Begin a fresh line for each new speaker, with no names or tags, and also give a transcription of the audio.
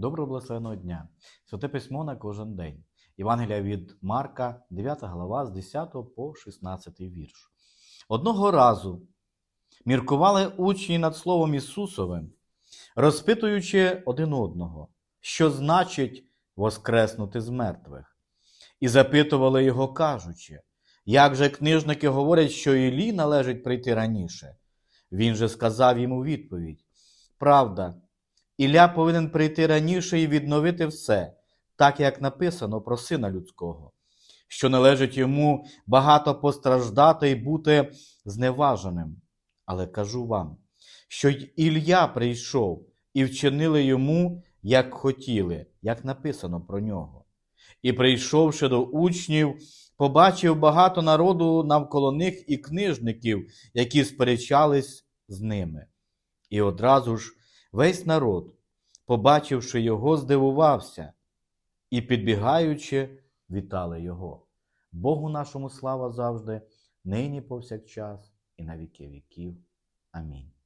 Доброго благословеного дня! Святе письмо на кожен день. Євангелія від Марка, 9 глава, з 10 по 16 вірш. Одного разу міркували учні над Словом Ісусовим, розпитуючи один одного, що значить воскреснути з мертвих, і запитували його, кажучи, як же книжники говорять, що Іллі належить прийти раніше. Він же сказав йому відповідь: Правда, Ілля повинен прийти раніше і відновити все, так як написано про сина людського, що належить йому багато постраждати і бути зневаженим. Але кажу вам, що й Ілля прийшов і вчинили йому, як хотіли, як написано про нього. І, прийшовши до учнів, побачив багато народу навколо них і книжників, які сперечались з ними. І одразу ж весь народ, побачивши його, здивувався і, підбігаючи, вітали його. Богу нашому слава завжди, нині повсякчас і на віки віків. Амінь.